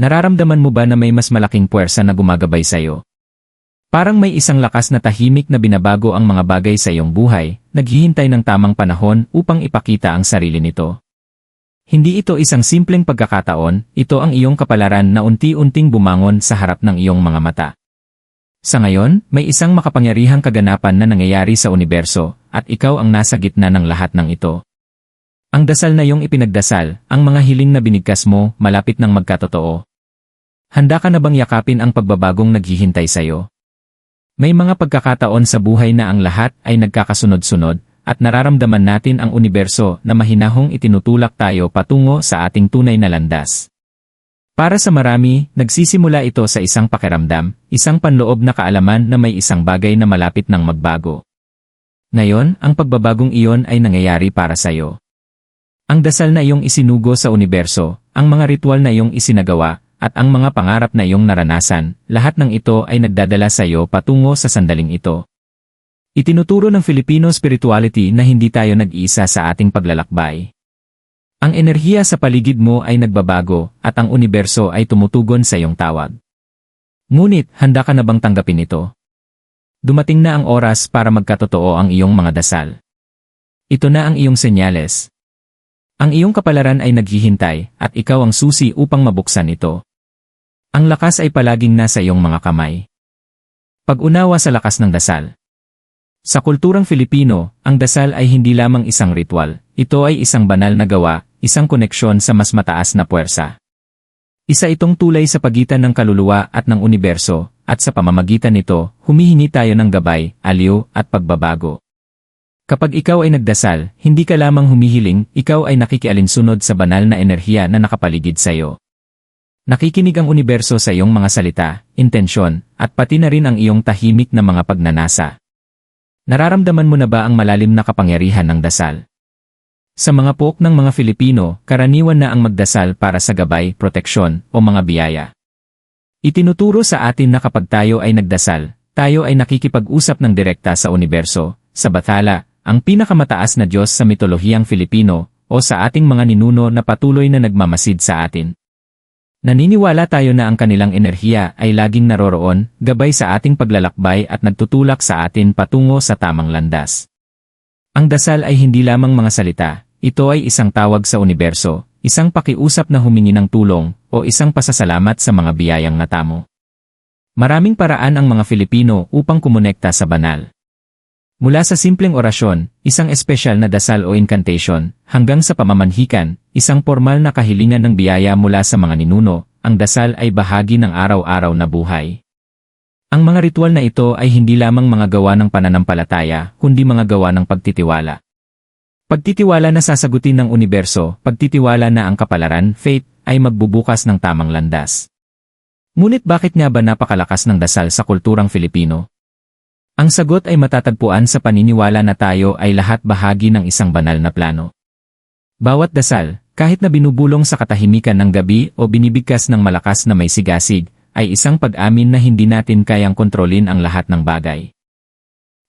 Nararamdaman mo ba na may mas malaking puwersa na gumagabay sa'yo? Parang may isang lakas na tahimik na binabago ang mga bagay sa iyong buhay, naghihintay ng tamang panahon upang ipakita ang sarili nito. Hindi ito isang simpleng pagkakataon, ito ang iyong kapalaran na unti-unting bumangon sa harap ng iyong mga mata. Sa ngayon, may isang makapangyarihang kaganapan na nangyayari sa universo, at ikaw ang nasa gitna ng lahat ng ito. Ang dasal na iyong ipinagdasal, ang mga hiling na binigkas mo, malapit ng magkatotoo. Handa ka na bang yakapin ang pagbabagong naghihintay sa iyo? May mga pagkakataon sa buhay na ang lahat ay nagkakasunod-sunod, at nararamdaman natin ang universo na mahinahong itinutulak tayo patungo sa ating tunay na landas. Para sa marami, nagsisimula ito sa isang pakiramdam, isang panloob na kaalaman na may isang bagay na malapit ng magbago. Ngayon, ang pagbabagong iyon ay nangyayari para sa iyo. Ang dasal na iyong isinugo sa universo, ang mga ritual na iyong isinagawa, at ang mga pangarap na iyong naranasan, lahat ng ito ay nagdadala sa iyo patungo sa sandaling ito. Itinuturo ng Filipino spirituality na hindi tayo nag-iisa sa ating paglalakbay. Ang enerhiya sa paligid mo ay nagbabago at ang universo ay tumutugon sa iyong tawag. Ngunit, handa ka na bang tanggapin ito? Dumating na ang oras para magkatotoo ang iyong mga dasal. Ito na ang iyong senyales. Ang iyong kapalaran ay naghihintay at ikaw ang susi upang mabuksan ito. Ang lakas ay palaging nasa iyong mga kamay. Pag-unawa sa lakas ng dasal. Sa kulturang Filipino, ang dasal ay hindi lamang isang ritual, ito ay isang banal na gawa, isang koneksyon sa mas mataas na puwersa. Isa itong tulay sa pagitan ng kaluluwa at ng universo, at sa pamamagitan nito, humihingi tayo ng gabay, aliw, at pagbabago. Kapag ikaw ay nagdasal, hindi ka lamang humihiling, ikaw ay nakikialinsunod sa banal na enerhiya na nakapaligid sa iyo. Nakikinig ang universo sa iyong mga salita, intensyon, at pati na rin ang iyong tahimik na mga pagnanasa. Nararamdaman mo na ba ang malalim na kapangyarihan ng dasal? Sa mga pok ng mga Filipino, karaniwan na ang magdasal para sa gabay, proteksyon, o mga biyaya. Itinuturo sa atin na kapag tayo ay nagdasal, tayo ay nakikipag-usap ng direkta sa universo, sa bathala, ang pinakamataas na Diyos sa mitolohiyang Filipino, o sa ating mga ninuno na patuloy na nagmamasid sa atin. Naniniwala tayo na ang kanilang enerhiya ay laging naroroon, gabay sa ating paglalakbay at nagtutulak sa atin patungo sa tamang landas. Ang dasal ay hindi lamang mga salita, ito ay isang tawag sa universo, isang pakiusap na humingi ng tulong, o isang pasasalamat sa mga biyayang natamo. Maraming paraan ang mga Filipino upang kumonekta sa banal. Mula sa simpleng orasyon, isang espesyal na dasal o incantation, hanggang sa pamamanhikan, isang formal na kahilingan ng biyaya mula sa mga ninuno, ang dasal ay bahagi ng araw-araw na buhay. Ang mga ritual na ito ay hindi lamang mga gawa ng pananampalataya, kundi mga gawa ng pagtitiwala. Pagtitiwala na sasagutin ng universo, pagtitiwala na ang kapalaran, faith, ay magbubukas ng tamang landas. Ngunit bakit nga ba napakalakas ng dasal sa kulturang Filipino? Ang sagot ay matatagpuan sa paniniwala na tayo ay lahat bahagi ng isang banal na plano. Bawat dasal, kahit na binubulong sa katahimikan ng gabi o binibigkas ng malakas na may sigasig, ay isang pag-amin na hindi natin kayang kontrolin ang lahat ng bagay.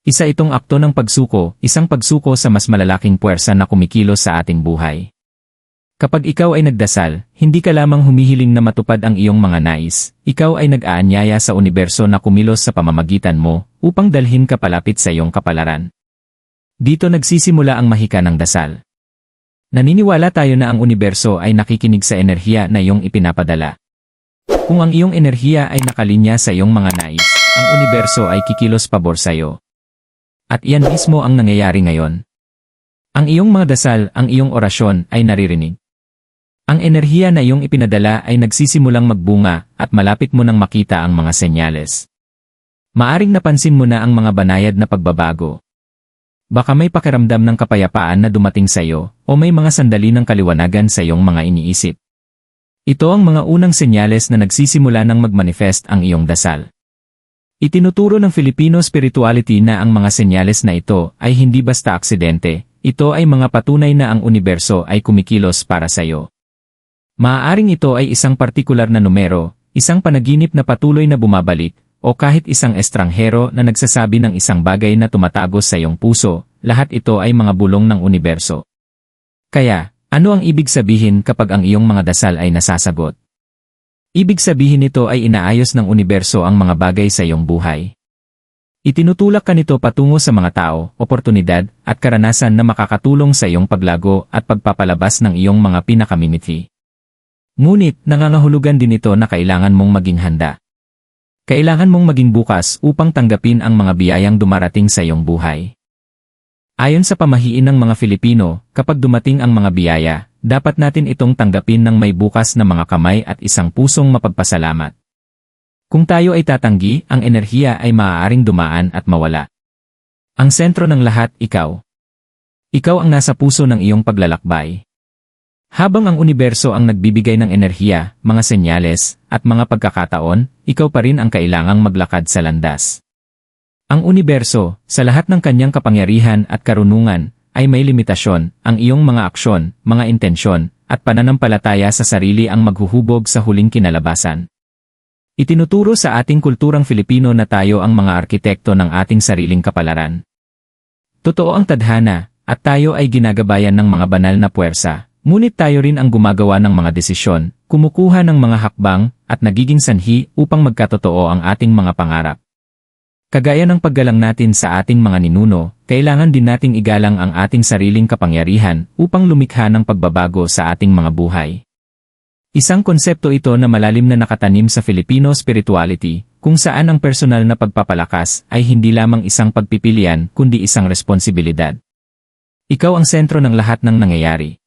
Isa itong akto ng pagsuko, isang pagsuko sa mas malalaking puwersa na kumikilos sa ating buhay. Kapag ikaw ay nagdasal, hindi ka lamang humihiling na matupad ang iyong mga nais, ikaw ay nag-aanyaya sa universo na kumilos sa pamamagitan mo, upang dalhin ka palapit sa iyong kapalaran. Dito nagsisimula ang mahika ng dasal. Naniniwala tayo na ang universo ay nakikinig sa enerhiya na iyong ipinapadala. Kung ang iyong enerhiya ay nakalinya sa iyong mga nais, ang universo ay kikilos pabor sa iyo. At iyan mismo ang nangyayari ngayon. Ang iyong mga dasal, ang iyong orasyon ay naririnig. Ang enerhiya na iyong ipinadala ay nagsisimulang magbunga at malapit mo nang makita ang mga senyales. Maaring napansin mo na ang mga banayad na pagbabago. Baka may pakiramdam ng kapayapaan na dumating sa iyo o may mga sandali ng kaliwanagan sa iyong mga iniisip. Ito ang mga unang senyales na nagsisimula ng magmanifest ang iyong dasal. Itinuturo ng Filipino spirituality na ang mga senyales na ito ay hindi basta aksidente, ito ay mga patunay na ang universo ay kumikilos para sa iyo. Maaaring ito ay isang partikular na numero, isang panaginip na patuloy na bumabalik, o kahit isang estranghero na nagsasabi ng isang bagay na tumatagos sa iyong puso, lahat ito ay mga bulong ng universo. Kaya, ano ang ibig sabihin kapag ang iyong mga dasal ay nasasagot? Ibig sabihin nito ay inaayos ng universo ang mga bagay sa iyong buhay. Itinutulak ka nito patungo sa mga tao, oportunidad, at karanasan na makakatulong sa iyong paglago at pagpapalabas ng iyong mga pinakamimiti. Ngunit, nangangahulugan din ito na kailangan mong maging handa. Kailangan mong maging bukas upang tanggapin ang mga biyayang dumarating sa iyong buhay. Ayon sa pamahiin ng mga Filipino, kapag dumating ang mga biyaya, dapat natin itong tanggapin ng may bukas na mga kamay at isang pusong mapagpasalamat. Kung tayo ay tatanggi, ang enerhiya ay maaaring dumaan at mawala. Ang sentro ng lahat, ikaw. Ikaw ang nasa puso ng iyong paglalakbay. Habang ang universo ang nagbibigay ng enerhiya, mga senyales, at mga pagkakataon, ikaw pa rin ang kailangang maglakad sa landas. Ang universo, sa lahat ng kanyang kapangyarihan at karunungan, ay may limitasyon, ang iyong mga aksyon, mga intensyon, at pananampalataya sa sarili ang maghuhubog sa huling kinalabasan. Itinuturo sa ating kulturang Filipino na tayo ang mga arkitekto ng ating sariling kapalaran. Totoo ang tadhana, at tayo ay ginagabayan ng mga banal na puwersa, ngunit tayo rin ang gumagawa ng mga desisyon, kumukuha ng mga hakbang, at nagiging sanhi upang magkatotoo ang ating mga pangarap. Kagaya ng paggalang natin sa ating mga ninuno, kailangan din nating igalang ang ating sariling kapangyarihan upang lumikha ng pagbabago sa ating mga buhay. Isang konsepto ito na malalim na nakatanim sa Filipino spirituality, kung saan ang personal na pagpapalakas ay hindi lamang isang pagpipilian kundi isang responsibilidad. Ikaw ang sentro ng lahat ng nangyayari.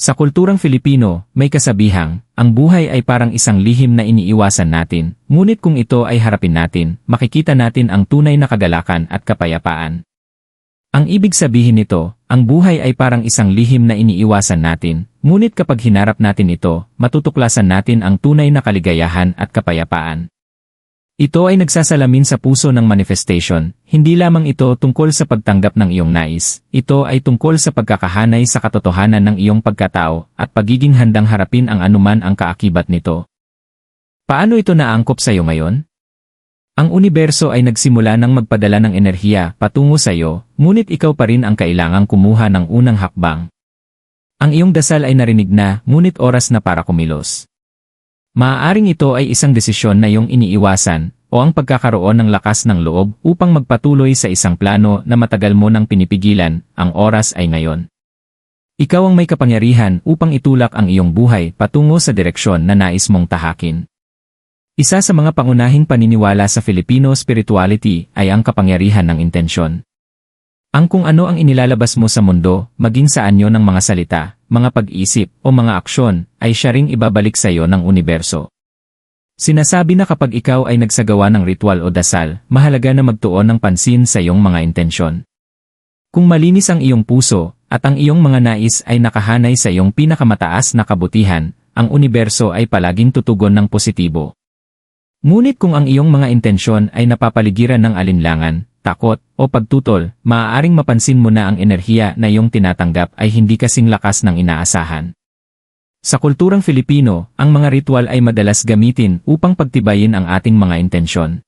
Sa kulturang Filipino, may kasabihang, ang buhay ay parang isang lihim na iniiwasan natin, ngunit kung ito ay harapin natin, makikita natin ang tunay na kagalakan at kapayapaan. Ang ibig sabihin nito, ang buhay ay parang isang lihim na iniiwasan natin, ngunit kapag hinarap natin ito, matutuklasan natin ang tunay na kaligayahan at kapayapaan. Ito ay nagsasalamin sa puso ng manifestation, hindi lamang ito tungkol sa pagtanggap ng iyong nais, ito ay tungkol sa pagkakahanay sa katotohanan ng iyong pagkatao at pagiging handang harapin ang anuman ang kaakibat nito. Paano ito naangkop sa iyo ngayon? Ang universo ay nagsimula ng magpadala ng enerhiya patungo sa iyo, ngunit ikaw pa rin ang kailangang kumuha ng unang hakbang. Ang iyong dasal ay narinig na, ngunit oras na para kumilos. Maaaring ito ay isang desisyon na iyong iniiwasan, o ang pagkakaroon ng lakas ng loob upang magpatuloy sa isang plano na matagal mo nang pinipigilan, ang oras ay ngayon. Ikaw ang may kapangyarihan upang itulak ang iyong buhay patungo sa direksyon na nais mong tahakin. Isa sa mga pangunahing paniniwala sa Filipino spirituality ay ang kapangyarihan ng intensyon. Ang kung ano ang inilalabas mo sa mundo, maging sa anyo ng mga salita, mga pag-isip, o mga aksyon, ay siya ring ibabalik sa iyo ng universo. Sinasabi na kapag ikaw ay nagsagawa ng ritual o dasal, mahalaga na magtuon ng pansin sa iyong mga intensyon. Kung malinis ang iyong puso, at ang iyong mga nais ay nakahanay sa iyong pinakamataas na kabutihan, ang universo ay palaging tutugon ng positibo. Ngunit kung ang iyong mga intensyon ay napapaligiran ng alinlangan, takot, o pagtutol, maaaring mapansin mo na ang enerhiya na iyong tinatanggap ay hindi kasing lakas ng inaasahan. Sa kulturang Filipino, ang mga ritual ay madalas gamitin upang pagtibayin ang ating mga intensyon.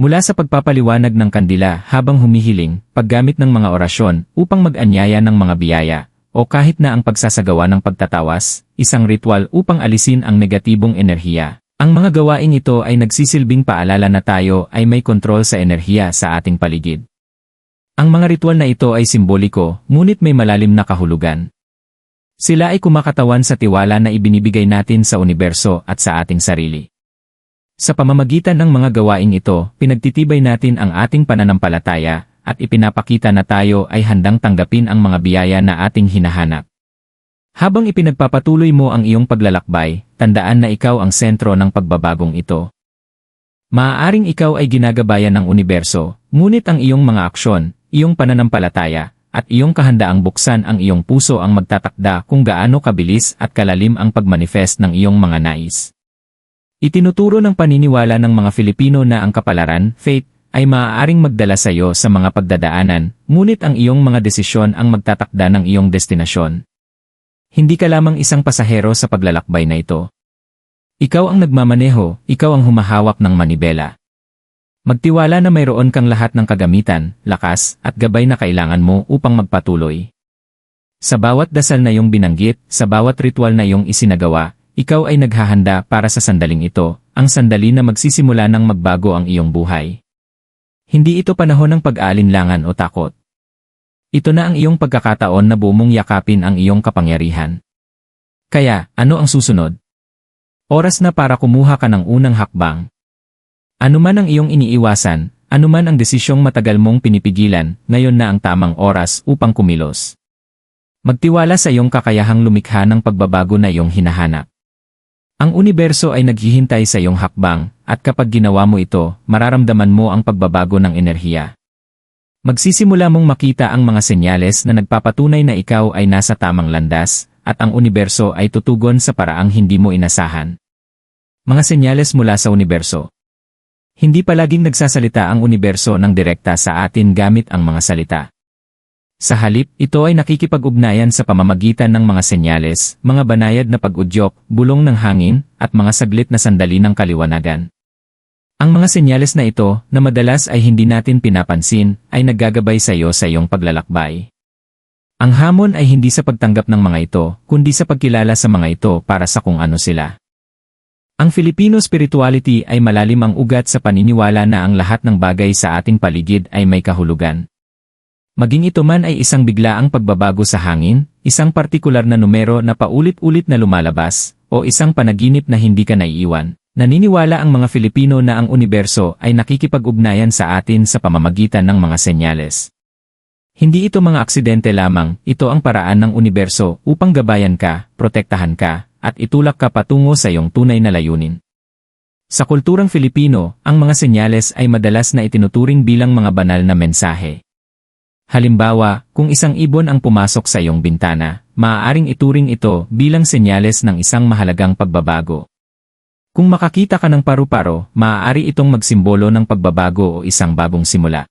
Mula sa pagpapaliwanag ng kandila habang humihiling, paggamit ng mga orasyon upang mag-anyaya ng mga biyaya, o kahit na ang pagsasagawa ng pagtatawas, isang ritual upang alisin ang negatibong enerhiya. Ang mga gawaing ito ay nagsisilbing paalala na tayo ay may kontrol sa enerhiya sa ating paligid. Ang mga ritual na ito ay simboliko, ngunit may malalim na kahulugan. Sila ay kumakatawan sa tiwala na ibinibigay natin sa universo at sa ating sarili. Sa pamamagitan ng mga gawaing ito, pinagtitibay natin ang ating pananampalataya at ipinapakita na tayo ay handang tanggapin ang mga biyaya na ating hinahanap. Habang ipinagpapatuloy mo ang iyong paglalakbay, tandaan na ikaw ang sentro ng pagbabagong ito. Maaaring ikaw ay ginagabayan ng universo, ngunit ang iyong mga aksyon, iyong pananampalataya, at iyong kahandaang buksan ang iyong puso ang magtatakda kung gaano kabilis at kalalim ang pagmanifest ng iyong mga nais. Itinuturo ng paniniwala ng mga Filipino na ang kapalaran, fate, ay maaaring magdala sa iyo sa mga pagdadaanan, ngunit ang iyong mga desisyon ang magtatakda ng iyong destinasyon. Hindi ka lamang isang pasahero sa paglalakbay na ito. Ikaw ang nagmamaneho, ikaw ang humahawak ng manibela. Magtiwala na mayroon kang lahat ng kagamitan, lakas, at gabay na kailangan mo upang magpatuloy. Sa bawat dasal na iyong binanggit, sa bawat ritual na iyong isinagawa, ikaw ay naghahanda para sa sandaling ito, ang sandali na magsisimula ng magbago ang iyong buhay. Hindi ito panahon ng pag-aalinlangan o takot. Ito na ang iyong pagkakataon na bumong yakapin ang iyong kapangyarihan. Kaya, ano ang susunod? Oras na para kumuha ka ng unang hakbang. Ano man ang iyong iniiwasan, ano man ang desisyong matagal mong pinipigilan, ngayon na ang tamang oras upang kumilos. Magtiwala sa iyong kakayahang lumikha ng pagbabago na iyong hinahanap. Ang universo ay naghihintay sa iyong hakbang, at kapag ginawa mo ito, mararamdaman mo ang pagbabago ng enerhiya. Magsisimula mong makita ang mga senyales na nagpapatunay na ikaw ay nasa tamang landas, at ang universo ay tutugon sa paraang hindi mo inasahan. Mga senyales mula sa universo. Hindi palaging nagsasalita ang universo ng direkta sa atin gamit ang mga salita. Sa halip, ito ay nakikipag-ugnayan sa pamamagitan ng mga senyales, mga banayad na pag-udyok, bulong ng hangin, at mga saglit na sandali ng kaliwanagan. Ang mga senyales na ito, na madalas ay hindi natin pinapansin, ay naggagabay sa iyo sa iyong paglalakbay. Ang hamon ay hindi sa pagtanggap ng mga ito, kundi sa pagkilala sa mga ito para sa kung ano sila. Ang Filipino spirituality ay malalim ang ugat sa paniniwala na ang lahat ng bagay sa ating paligid ay may kahulugan. Maging ito man ay isang biglaang pagbabago sa hangin, isang partikular na numero na paulit-ulit na lumalabas, o isang panaginip na hindi ka naiiwan. Naniniwala ang mga Filipino na ang universo ay nakikipag-ugnayan sa atin sa pamamagitan ng mga senyales. Hindi ito mga aksidente lamang, ito ang paraan ng universo upang gabayan ka, protektahan ka, at itulak ka patungo sa iyong tunay na layunin. Sa kulturang Filipino, ang mga senyales ay madalas na itinuturing bilang mga banal na mensahe. Halimbawa, kung isang ibon ang pumasok sa iyong bintana, maaaring ituring ito bilang senyales ng isang mahalagang pagbabago. Kung makakita ka ng paru-paro, maaari itong magsimbolo ng pagbabago o isang bagong simula.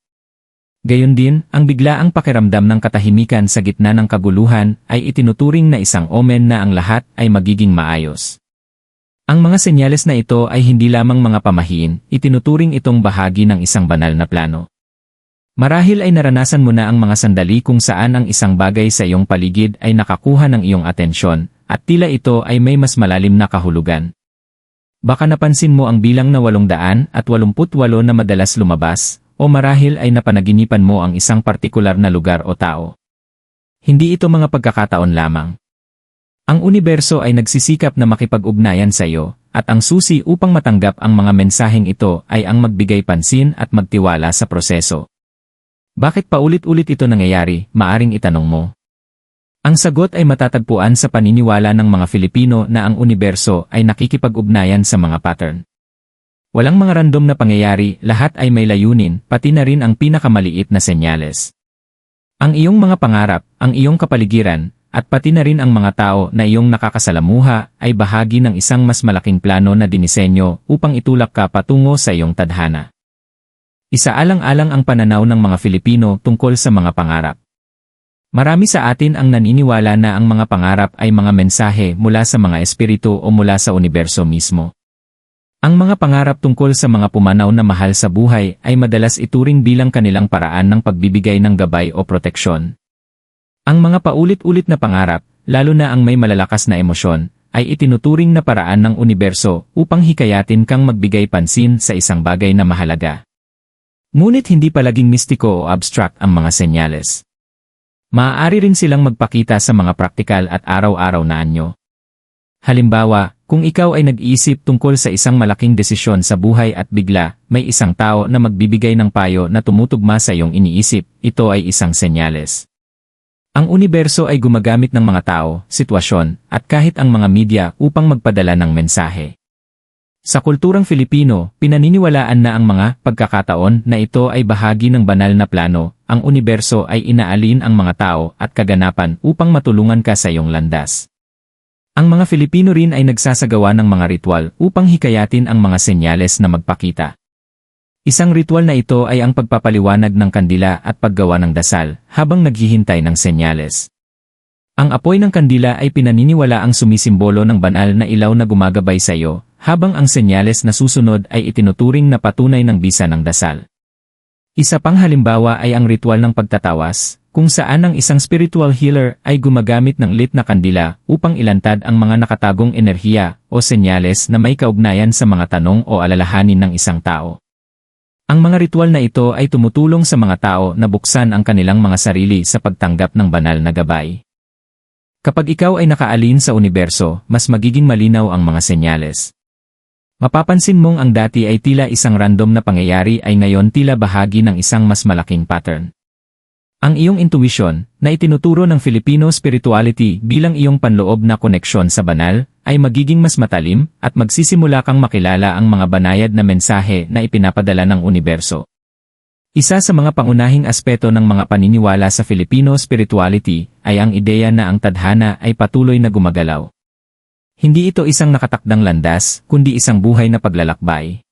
Gayon din, ang biglaang pakiramdam ng katahimikan sa gitna ng kaguluhan ay itinuturing na isang omen na ang lahat ay magiging maayos. Ang mga senyales na ito ay hindi lamang mga pamahiin, itinuturing itong bahagi ng isang banal na plano. Marahil ay naranasan mo na ang mga sandali kung saan ang isang bagay sa iyong paligid ay nakakuha ng iyong atensyon, at tila ito ay may mas malalim na kahulugan. Baka napansin mo ang bilang na 888 na madalas lumabas, o marahil ay napanaginipan mo ang isang partikular na lugar o tao. Hindi ito mga pagkakataon lamang. Ang universo ay nagsisikap na makipag-ugnayan sa iyo, at ang susi upang matanggap ang mga mensaheng ito ay ang magbigay pansin at magtiwala sa proseso. Bakit paulit-ulit ito nangyayari, maaring itanong mo. Ang sagot ay matatagpuan sa paniniwala ng mga Filipino na ang universo ay nakikipag-ugnayan sa mga pattern. Walang mga random na pangyayari, lahat ay may layunin, pati na rin ang pinakamaliit na senyales. Ang iyong mga pangarap, ang iyong kapaligiran, at pati na rin ang mga tao na iyong nakakasalamuha ay bahagi ng isang mas malaking plano na dinisenyo upang itulak ka patungo sa iyong tadhana. Isaalang-alang ang pananaw ng mga Filipino tungkol sa mga pangarap. Marami sa atin ang naniniwala na ang mga pangarap ay mga mensahe mula sa mga espiritu o mula sa universo mismo. Ang mga pangarap tungkol sa mga pumanaw na mahal sa buhay ay madalas ituring bilang kanilang paraan ng pagbibigay ng gabay o proteksyon. Ang mga paulit-ulit na pangarap, lalo na ang may malalakas na emosyon, ay itinuturing na paraan ng universo upang hikayatin kang magbigay pansin sa isang bagay na mahalaga. Ngunit hindi palaging mistiko o abstract ang mga senyales. Maaari rin silang magpakita sa mga praktikal at araw-araw na anyo. Halimbawa, kung ikaw ay nag-iisip tungkol sa isang malaking desisyon sa buhay at bigla, may isang tao na magbibigay ng payo na tumutugma sa iyong iniisip, ito ay isang senyales. Ang universo ay gumagamit ng mga tao, sitwasyon, at kahit ang mga media upang magpadala ng mensahe. Sa kulturang Filipino, pinaniniwalaan na ang mga pagkakataon na ito ay bahagi ng banal na plano, ang universo ay inaalin ang mga tao at kaganapan upang matulungan ka sa iyong landas. Ang mga Filipino rin ay nagsasagawa ng mga ritual upang hikayatin ang mga senyales na magpakita. Isang ritual na ito ay ang pagpapaliwanag ng kandila at paggawa ng dasal habang naghihintay ng senyales. Ang apoy ng kandila ay pinaniniwala ang sumisimbolo ng banal na ilaw na gumagabay sa iyo habang ang senyales na susunod ay itinuturing na patunay ng bisa ng dasal. Isa pang halimbawa ay ang ritual ng pagtatawas, kung saan ang isang spiritual healer ay gumagamit ng lit na kandila upang ilantad ang mga nakatagong enerhiya o senyales na may kaugnayan sa mga tanong o alalahanin ng isang tao. Ang mga ritual na ito ay tumutulong sa mga tao na buksan ang kanilang mga sarili sa pagtanggap ng banal na gabay. Kapag ikaw ay nakaalin sa universo, mas magiging malinaw ang mga senyales. Mapapansin mong ang dati ay tila isang random na pangyayari ay ngayon tila bahagi ng isang mas malaking pattern. Ang iyong intuition, na itinuturo ng Filipino spirituality bilang iyong panloob na koneksyon sa banal, ay magiging mas matalim at magsisimula kang makilala ang mga banayad na mensahe na ipinapadala ng universo. Isa sa mga pangunahing aspeto ng mga paniniwala sa Filipino spirituality ay ang ideya na ang tadhana ay patuloy na gumagalaw. Hindi ito isang nakatakdang landas, kundi isang buhay na paglalakbay.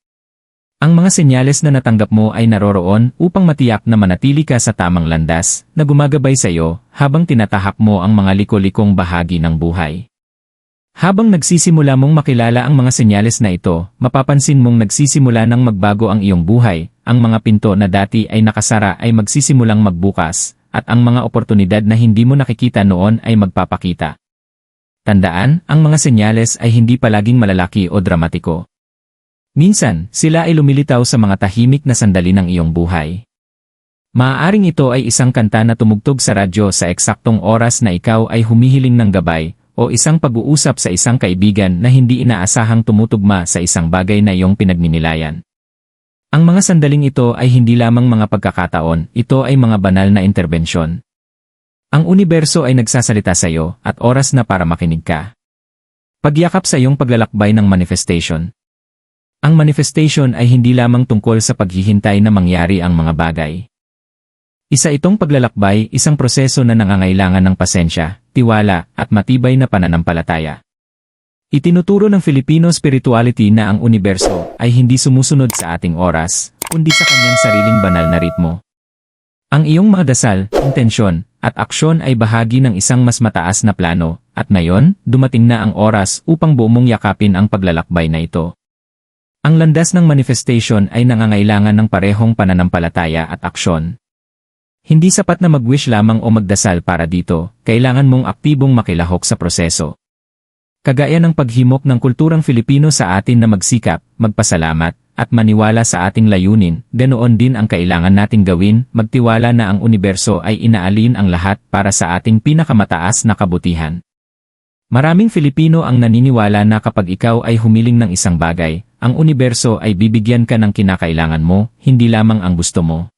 Ang mga senyales na natanggap mo ay naroroon upang matiyak na manatili ka sa tamang landas na gumagabay sa iyo habang tinatahak mo ang mga liko-likong bahagi ng buhay. Habang nagsisimula mong makilala ang mga senyales na ito, mapapansin mong nagsisimula ng magbago ang iyong buhay, ang mga pinto na dati ay nakasara ay magsisimulang magbukas, at ang mga oportunidad na hindi mo nakikita noon ay magpapakita. Tandaan, ang mga senyales ay hindi palaging malalaki o dramatiko. Minsan, sila ay lumilitaw sa mga tahimik na sandali ng iyong buhay. Maaaring ito ay isang kanta na tumugtog sa radyo sa eksaktong oras na ikaw ay humihiling ng gabay, o isang pag-uusap sa isang kaibigan na hindi inaasahang tumutugma sa isang bagay na iyong pinagninilayan. Ang mga sandaling ito ay hindi lamang mga pagkakataon, ito ay mga banal na interbensyon. Ang universo ay nagsasalita sa iyo at oras na para makinig ka. Pagyakap sa iyong paglalakbay ng manifestation. Ang manifestation ay hindi lamang tungkol sa paghihintay na mangyari ang mga bagay. Isa itong paglalakbay, isang proseso na nangangailangan ng pasensya, tiwala, at matibay na pananampalataya. Itinuturo ng Filipino spirituality na ang universo ay hindi sumusunod sa ating oras, kundi sa kanyang sariling banal na ritmo. Ang iyong mga dasal, intensyon, at aksyon ay bahagi ng isang mas mataas na plano, at ngayon, dumating na ang oras upang buong yakapin ang paglalakbay na ito. Ang landas ng manifestation ay nangangailangan ng parehong pananampalataya at aksyon. Hindi sapat na mag-wish lamang o magdasal para dito, kailangan mong aktibong makilahok sa proseso. Kagaya ng paghimok ng kulturang Filipino sa atin na magsikap, magpasalamat, at maniwala sa ating layunin, ganoon din ang kailangan nating gawin, magtiwala na ang universo ay inaalin ang lahat para sa ating pinakamataas na kabutihan. Maraming Filipino ang naniniwala na kapag ikaw ay humiling ng isang bagay, ang universo ay bibigyan ka ng kinakailangan mo, hindi lamang ang gusto mo.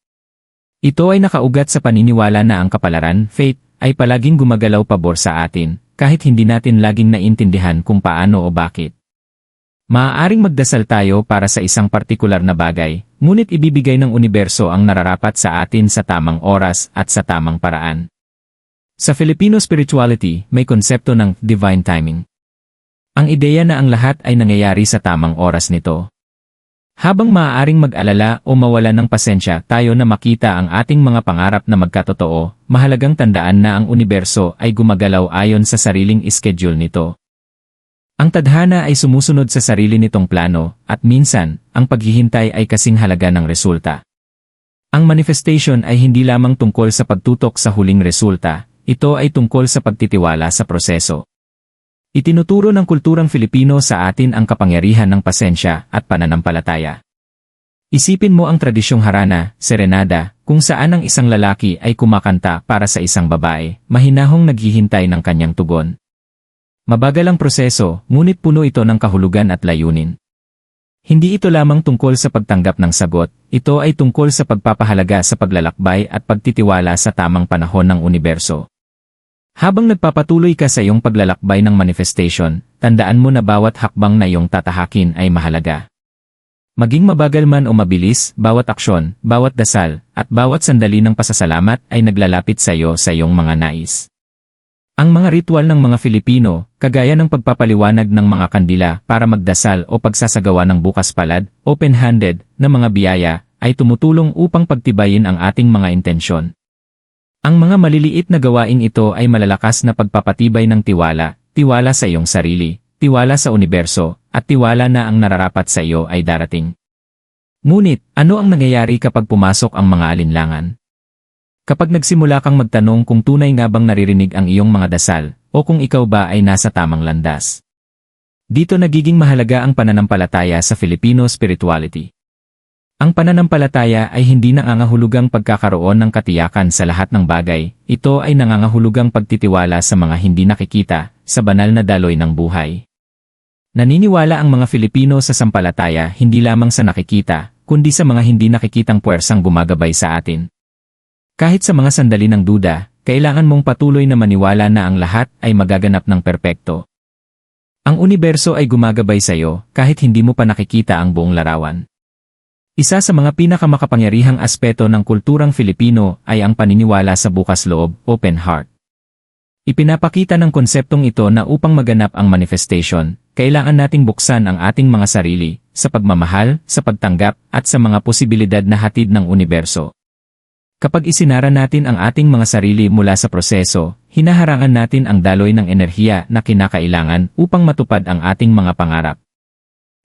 Ito ay nakaugat sa paniniwala na ang kapalaran, fate, ay palaging gumagalaw pabor sa atin, kahit hindi natin laging naintindihan kung paano o bakit. Maaaring magdasal tayo para sa isang partikular na bagay, ngunit ibibigay ng universo ang nararapat sa atin sa tamang oras at sa tamang paraan. Sa Filipino spirituality, may konsepto ng divine timing. Ang ideya na ang lahat ay nangyayari sa tamang oras nito. Habang maaaring mag-alala o mawala ng pasensya tayo na makita ang ating mga pangarap na magkatotoo, mahalagang tandaan na ang universo ay gumagalaw ayon sa sariling schedule nito. Ang tadhana ay sumusunod sa sarili nitong plano, at minsan, ang paghihintay ay kasing halaga ng resulta. Ang manifestation ay hindi lamang tungkol sa pagtutok sa huling resulta, ito ay tungkol sa pagtitiwala sa proseso. Itinuturo ng kulturang Filipino sa atin ang kapangyarihan ng pasensya at pananampalataya. Isipin mo ang tradisyong harana, serenada, kung saan ang isang lalaki ay kumakanta para sa isang babae, mahinahong naghihintay ng kanyang tugon. Mabagal ang proseso, ngunit puno ito ng kahulugan at layunin. Hindi ito lamang tungkol sa pagtanggap ng sagot, ito ay tungkol sa pagpapahalaga sa paglalakbay at pagtitiwala sa tamang panahon ng universo. Habang nagpapatuloy ka sa iyong paglalakbay ng manifestation, tandaan mo na bawat hakbang na iyong tatahakin ay mahalaga. Maging mabagal man o mabilis, bawat aksyon, bawat dasal, at bawat sandali ng pasasalamat ay naglalapit sa iyo sa iyong mga nais. Ang mga ritual ng mga Filipino, kagaya ng pagpapaliwanag ng mga kandila para magdasal o pagsasagawa ng bukas palad, open-handed, na mga biyaya, ay tumutulong upang pagtibayin ang ating mga intensyon. Ang mga maliliit na gawain ito ay malalakas na pagpapatibay ng tiwala, tiwala sa iyong sarili, tiwala sa universo, at tiwala na ang nararapat sa iyo ay darating. Ngunit, ano ang nangyayari kapag pumasok ang mga alinlangan? Kapag nagsimula kang magtanong kung tunay nga bang naririnig ang iyong mga dasal, o kung ikaw ba ay nasa tamang landas. Dito nagiging mahalaga ang pananampalataya sa Filipino spirituality. Ang pananampalataya ay hindi nangangahulugang pagkakaroon ng katiyakan sa lahat ng bagay, ito ay nangangahulugang pagtitiwala sa mga hindi nakikita, sa banal na daloy ng buhay. Naniniwala ang mga Filipino sa sampalataya hindi lamang sa nakikita, kundi sa mga hindi nakikitang puwersang gumagabay sa atin. Kahit sa mga sandali ng duda, kailangan mong patuloy na maniwala na ang lahat ay magaganap ng perpekto. Ang universo ay gumagabay sa iyo kahit hindi mo pa nakikita ang buong larawan. Isa sa mga pinakamakapangyarihang aspeto ng kulturang Filipino ay ang paniniwala sa bukas loob, open heart. Ipinapakita ng konseptong ito na upang maganap ang manifestation, kailangan nating buksan ang ating mga sarili, sa pagmamahal, sa pagtanggap, at sa mga posibilidad na hatid ng universo. Kapag isinara natin ang ating mga sarili mula sa proseso, hinaharangan natin ang daloy ng enerhiya na kinakailangan upang matupad ang ating mga pangarap.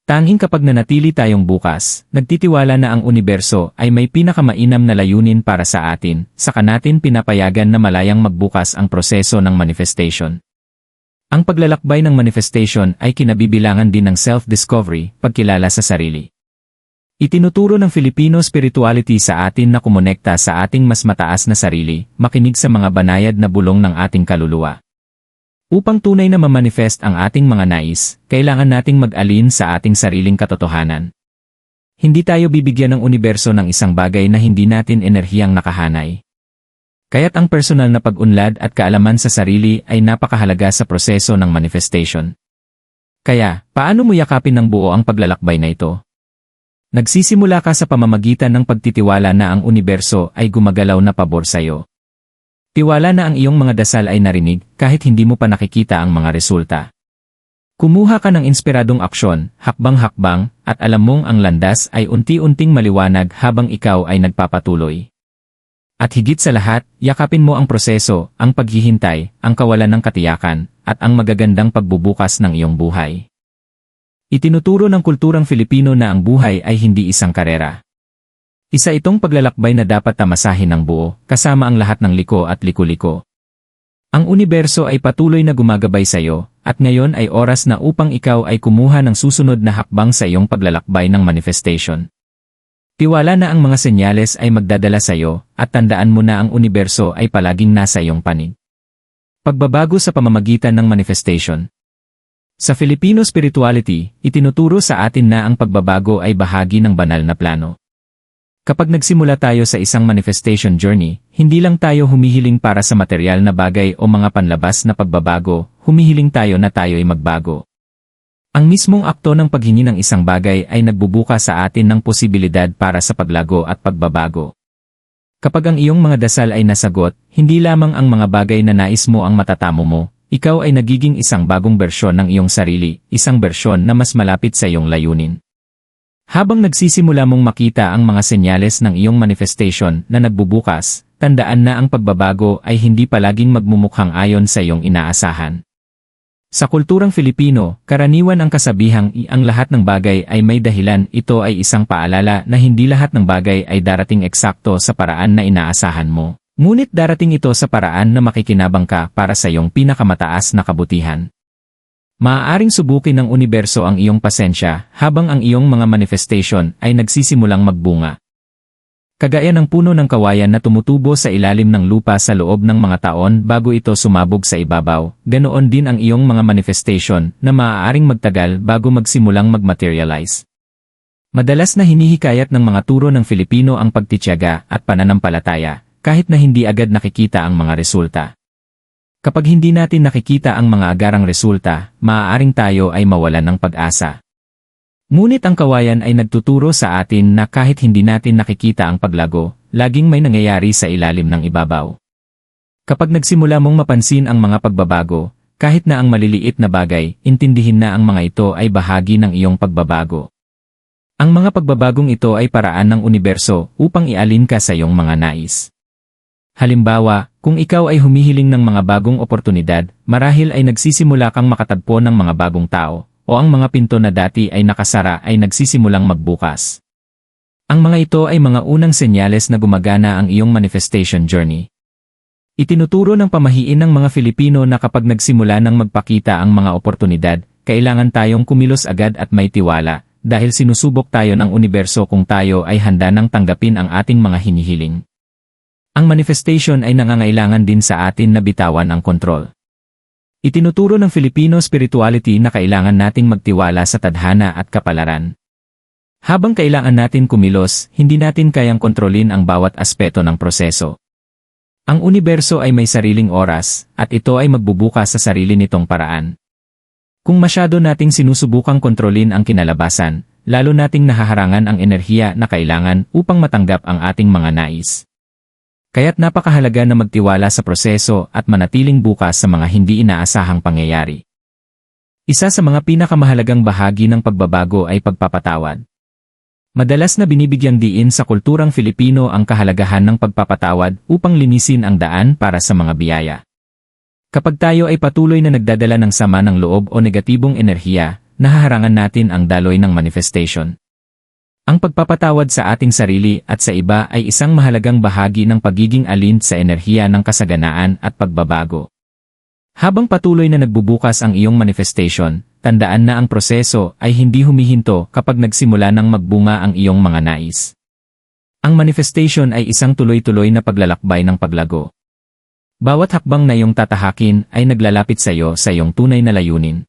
Tanging kapag nanatili tayong bukas, nagtitiwala na ang universo ay may pinakamainam na layunin para sa atin, saka natin pinapayagan na malayang magbukas ang proseso ng manifestation. Ang paglalakbay ng manifestation ay kinabibilangan din ng self-discovery, pagkilala sa sarili. Itinuturo ng Filipino spirituality sa atin na kumonekta sa ating mas mataas na sarili, makinig sa mga banayad na bulong ng ating kaluluwa. Upang tunay na mamanifest ang ating mga nais, kailangan nating mag-alin sa ating sariling katotohanan. Hindi tayo bibigyan ng universo ng isang bagay na hindi natin enerhiyang nakahanay. Kaya't ang personal na pag-unlad at kaalaman sa sarili ay napakahalaga sa proseso ng manifestation. Kaya, paano mo yakapin ng buo ang paglalakbay na ito? Nagsisimula ka sa pamamagitan ng pagtitiwala na ang universo ay gumagalaw na pabor sa iyo. Tiwala na ang iyong mga dasal ay narinig kahit hindi mo pa nakikita ang mga resulta. Kumuha ka ng inspiradong aksyon, hakbang-hakbang, at alam mong ang landas ay unti-unting maliwanag habang ikaw ay nagpapatuloy. At higit sa lahat, yakapin mo ang proseso, ang paghihintay, ang kawalan ng katiyakan, at ang magagandang pagbubukas ng iyong buhay. Itinuturo ng kulturang Filipino na ang buhay ay hindi isang karera. Isa itong paglalakbay na dapat tamasahin ng buo, kasama ang lahat ng liko at liku-liko. Ang universo ay patuloy na gumagabay sa iyo, at ngayon ay oras na upang ikaw ay kumuha ng susunod na hakbang sa iyong paglalakbay ng manifestation. Tiwala na ang mga senyales ay magdadala sa iyo, at tandaan mo na ang universo ay palaging nasa iyong panig. Pagbabago sa pamamagitan ng manifestation. Sa Filipino spirituality, itinuturo sa atin na ang pagbabago ay bahagi ng banal na plano. Kapag nagsimula tayo sa isang manifestation journey, hindi lang tayo humihiling para sa material na bagay o mga panlabas na pagbabago, humihiling tayo na tayo ay magbago. Ang mismong akto ng paghingi ng isang bagay ay nagbubuka sa atin ng posibilidad para sa paglago at pagbabago. Kapag ang iyong mga dasal ay nasagot, hindi lamang ang mga bagay na nais mo ang matatamo mo, ikaw ay nagiging isang bagong bersyon ng iyong sarili, isang bersyon na mas malapit sa iyong layunin. Habang nagsisimula mong makita ang mga senyales ng iyong manifestation na nagbubukas, tandaan na ang pagbabago ay hindi palaging magmumukhang ayon sa iyong inaasahan. Sa kulturang Filipino, karaniwan ang kasabihang ang lahat ng bagay ay may dahilan ito ay isang paalala na hindi lahat ng bagay ay darating eksakto sa paraan na inaasahan mo. Ngunit darating ito sa paraan na makikinabang ka para sa iyong pinakamataas na kabutihan. Maaaring subukin ng universo ang iyong pasensya habang ang iyong mga manifestation ay nagsisimulang magbunga. Kagaya ng puno ng kawayan na tumutubo sa ilalim ng lupa sa loob ng mga taon bago ito sumabog sa ibabaw, ganoon din ang iyong mga manifestation na maaaring magtagal bago magsimulang magmaterialize. Madalas na hinihikayat ng mga turo ng Filipino ang pagtityaga at pananampalataya, kahit na hindi agad nakikita ang mga resulta. Kapag hindi natin nakikita ang mga agarang resulta, maaaring tayo ay mawalan ng pag-asa. Ngunit ang kawayan ay nagtuturo sa atin na kahit hindi natin nakikita ang paglago, laging may nangyayari sa ilalim ng ibabaw. Kapag nagsimula mong mapansin ang mga pagbabago, kahit na ang maliliit na bagay, intindihin na ang mga ito ay bahagi ng iyong pagbabago. Ang mga pagbabagong ito ay paraan ng universo upang ialin ka sa iyong mga nais. Halimbawa, kung ikaw ay humihiling ng mga bagong oportunidad, marahil ay nagsisimula kang makatagpo ng mga bagong tao, o ang mga pinto na dati ay nakasara ay nagsisimulang magbukas. Ang mga ito ay mga unang senyales na gumagana ang iyong manifestation journey. Itinuturo ng pamahiin ng mga Filipino na kapag nagsimula ng magpakita ang mga oportunidad, kailangan tayong kumilos agad at may tiwala, dahil sinusubok tayo ng universo kung tayo ay handa nang tanggapin ang ating mga hinihiling. Ang manifestation ay nangangailangan din sa atin na bitawan ang kontrol. Itinuturo ng Filipino spirituality na kailangan nating magtiwala sa tadhana at kapalaran. Habang kailangan natin kumilos, hindi natin kayang kontrolin ang bawat aspeto ng proseso. Ang universo ay may sariling oras, at ito ay magbubukas sa sarili nitong paraan. Kung masyado nating sinusubukang kontrolin ang kinalabasan, lalo nating nahaharangan ang enerhiya na kailangan upang matanggap ang ating mga nais. Kaya't napakahalaga na magtiwala sa proseso at manatiling bukas sa mga hindi inaasahang pangyayari. Isa sa mga pinakamahalagang bahagi ng pagbabago ay pagpapatawad. Madalas na binibigyang diin sa kulturang Filipino ang kahalagahan ng pagpapatawad upang linisin ang daan para sa mga biyaya. Kapag tayo ay patuloy na nagdadala ng sama ng loob o negatibong enerhiya, nahaharangan natin ang daloy ng manifestation. Ang pagpapatawad sa ating sarili at sa iba ay isang mahalagang bahagi ng pagiging alin sa enerhiya ng kasaganaan at pagbabago. Habang patuloy na nagbubukas ang iyong manifestation, tandaan na ang proseso ay hindi humihinto kapag nagsimula ng magbunga ang iyong mga nais. Ang manifestation ay isang tuloy-tuloy na paglalakbay ng paglago. Bawat hakbang na iyong tatahakin ay naglalapit sa iyo sa iyong tunay na layunin.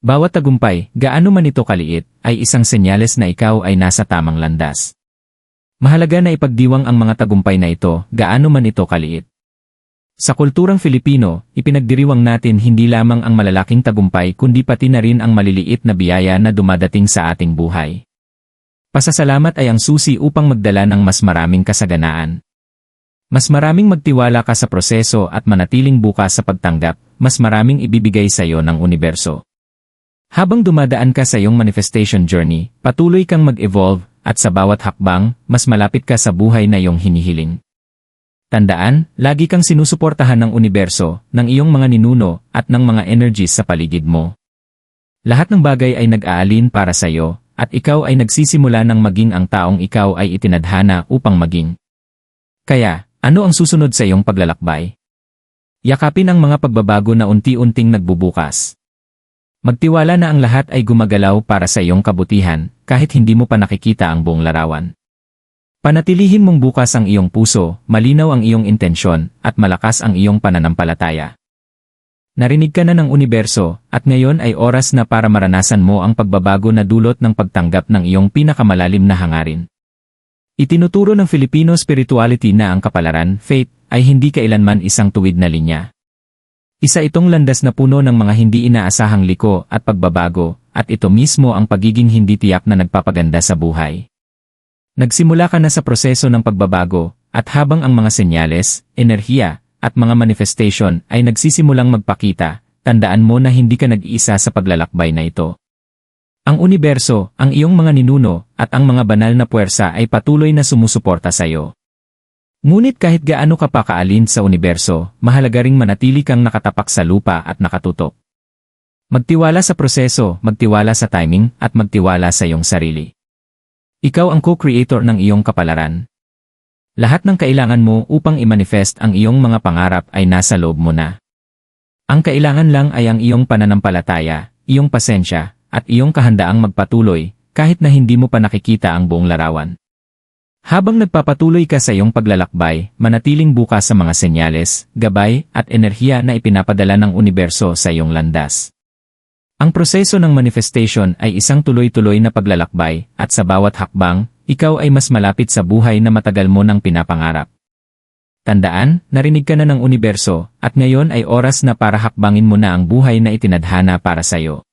Bawat tagumpay, gaano man ito kaliit, ay isang senyales na ikaw ay nasa tamang landas. Mahalaga na ipagdiwang ang mga tagumpay na ito, gaano man ito kaliit. Sa kulturang Filipino, ipinagdiriwang natin hindi lamang ang malalaking tagumpay kundi pati na rin ang maliliit na biyaya na dumadating sa ating buhay. Pasasalamat ay ang susi upang magdala ng mas maraming kasaganaan. Mas maraming magtiwala ka sa proseso at manatiling bukas sa pagtanggap, mas maraming ibibigay sa iyo ng universo. Habang dumadaan ka sa iyong manifestation journey, patuloy kang mag-evolve, at sa bawat hakbang, mas malapit ka sa buhay na iyong hinihiling. Tandaan, lagi kang sinusuportahan ng universo, ng iyong mga ninuno, at ng mga energies sa paligid mo. Lahat ng bagay ay nag-aalin para sa iyo, at ikaw ay nagsisimula ng maging ang taong ikaw ay itinadhana upang maging. Kaya, ano ang susunod sa iyong paglalakbay? Yakapin ang mga pagbabago na unti-unting nagbubukas. Magtiwala na ang lahat ay gumagalaw para sa iyong kabutihan, kahit hindi mo pa nakikita ang buong larawan. Panatilihin mong bukas ang iyong puso, malinaw ang iyong intensyon, at malakas ang iyong pananampalataya. Narinig ka na ng universo, at ngayon ay oras na para maranasan mo ang pagbabago na dulot ng pagtanggap ng iyong pinakamalalim na hangarin. Itinuturo ng Filipino spirituality na ang kapalaran, faith, ay hindi kailanman isang tuwid na linya. Isa itong landas na puno ng mga hindi inaasahang liko at pagbabago, at ito mismo ang pagiging hindi tiyak na nagpapaganda sa buhay. Nagsimula ka na sa proseso ng pagbabago, at habang ang mga senyales, enerhiya, at mga manifestation ay nagsisimulang magpakita, tandaan mo na hindi ka nag-iisa sa paglalakbay na ito. Ang universo, ang iyong mga ninuno, at ang mga banal na puwersa ay patuloy na sumusuporta sa iyo. Ngunit kahit gaano ka pa kaalin sa universo, mahalaga ring manatili kang nakatapak sa lupa at nakatutok. Magtiwala sa proseso, magtiwala sa timing, at magtiwala sa iyong sarili. Ikaw ang co-creator ng iyong kapalaran. Lahat ng kailangan mo upang i-manifest ang iyong mga pangarap ay nasa loob mo na. Ang kailangan lang ay ang iyong pananampalataya, iyong pasensya, at iyong kahandaang magpatuloy, kahit na hindi mo pa nakikita ang buong larawan. Habang nagpapatuloy ka sa iyong paglalakbay, manatiling bukas sa mga senyales, gabay, at enerhiya na ipinapadala ng universo sa iyong landas. Ang proseso ng manifestation ay isang tuloy-tuloy na paglalakbay, at sa bawat hakbang, ikaw ay mas malapit sa buhay na matagal mo nang pinapangarap. Tandaan, narinig ka na ng universo, at ngayon ay oras na para hakbangin mo na ang buhay na itinadhana para sa iyo.